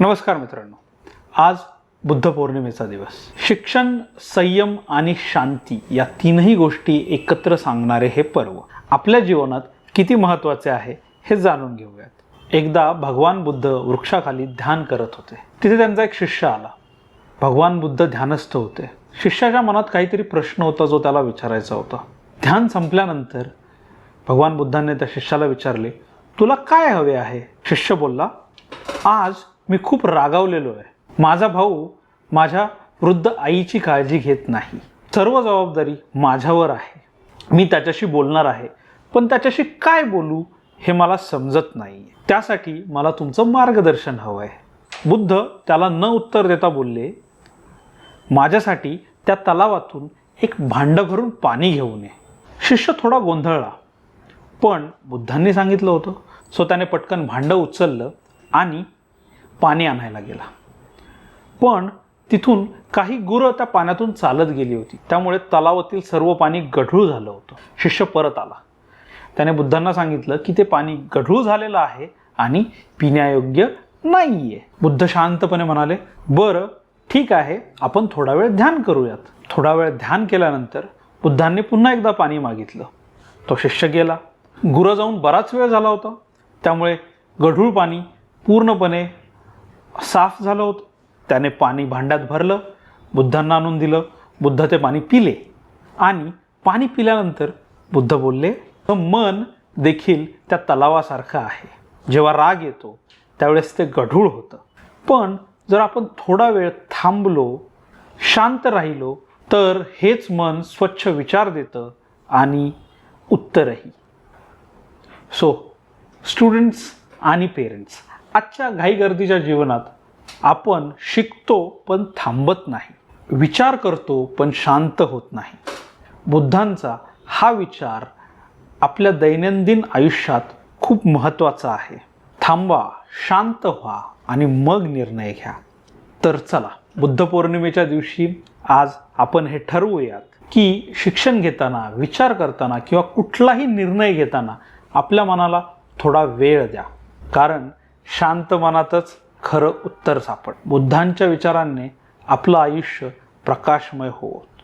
नमस्कार मित्रांनो. आज बुद्ध पौर्णिमेचा दिवस. शिक्षण संयम आणि शांती या तीनही गोष्टी एकत्र सांगणारे हे पर्व आपल्या जीवनात किती महत्त्वाचे आहे हे जाणून घेऊयात. एकदा भगवान बुद्ध वृक्षाखाली ध्यान करत होते. तिथे त्यांचा एक शिष्य आला. भगवान बुद्ध ध्यानस्थ होते. शिष्याच्या मनात काहीतरी प्रश्न होता जो त्याला विचारायचा होता. ध्यान संपल्यानंतर भगवान बुद्धांनी त्या शिष्याला विचारले तुला काय हवे आहे? शिष्य बोलला आज मी खूप रागावलेलो आहे. माझा भाऊ माझ्या वृद्ध आईची काळजी घेत नाही. सर्व जबाबदारी माझ्यावर आहे. मी त्याच्याशी बोलणार आहे. पण त्याच्याशी काय बोलू हे मला समजत नाही. त्यासाठी मला तुमचं मार्गदर्शन हवं आहे. बुद्ध त्याला न उत्तर देता बोलले माझ्यासाठी त्या तलावातून एक भांडं भरून पाणी घेऊन ये. शिष्य थोडा गोंधळला. पण बुद्धांनी सांगितलं होतं. सो त्याने पटकन भांडं उचललं आणि पाणी आणायला गेला. पण तिथून काही गुरं त्या पाण्यातून चालत गेली होती. त्यामुळे तलावातील सर्व पाणी गढूळ झालं होतं. शिष्य परत आला. त्याने बुद्धांना सांगितलं की ते पाणी गढूळ झालेलं आहे आणि पिण्यायोग्य नाही आहे बुद्ध शांतपणे म्हणाले बरं ठीक आहे. आपण थोडा वेळ ध्यान करूयात. थोडा वेळ ध्यान केल्यानंतर बुद्धांनी पुन्हा एकदा पाणी मागितलं. तो शिष्य गेला. गुरं जाऊन बराच वेळ झाला होता. त्यामुळे गढूळ पाणी पूर्णपणे साफ झालं होतं. त्याने पाणी भांड्यात भरलं बुद्धांना आणून दिलं. बुद्ध ते पाणी पिले आणि पाणी पिल्यानंतर बुद्ध बोलले "तर मन देखील त्या तलावासारखं आहे. जेव्हा राग येतो त्यावेळेस ते गढूळ होतं. पण जर आपण थोडा वेळ थांबलो शांत राहिलो तर हेच मन स्वच्छ विचार देतं आणि उत्तरही. सो स्टुडंट्स आणि पेरेंट्स आजच्या घाईगर्दीच्या जीवनात आपण शिकतो पण थांबत नाही. विचार करतो पण शांत होत नाही. बुद्धांचा हा विचार आपल्या दैनंदिन आयुष्यात खूप महत्त्वाचा आहे. थांबा शांत व्हा आणि मग निर्णय घ्या. तर चला बुद्ध पौर्णिमेच्या दिवशी आज आपण हे ठरवूयात की शिक्षण घेताना विचार करताना किंवा कुठलाही निर्णय घेताना आपल्या मनाला थोडा वेळ द्या. कारण शांत मनातच खरं उत्तर सापड. बुद्धांच्या विचारांनी आपलं आयुष्य प्रकाशमय होवं.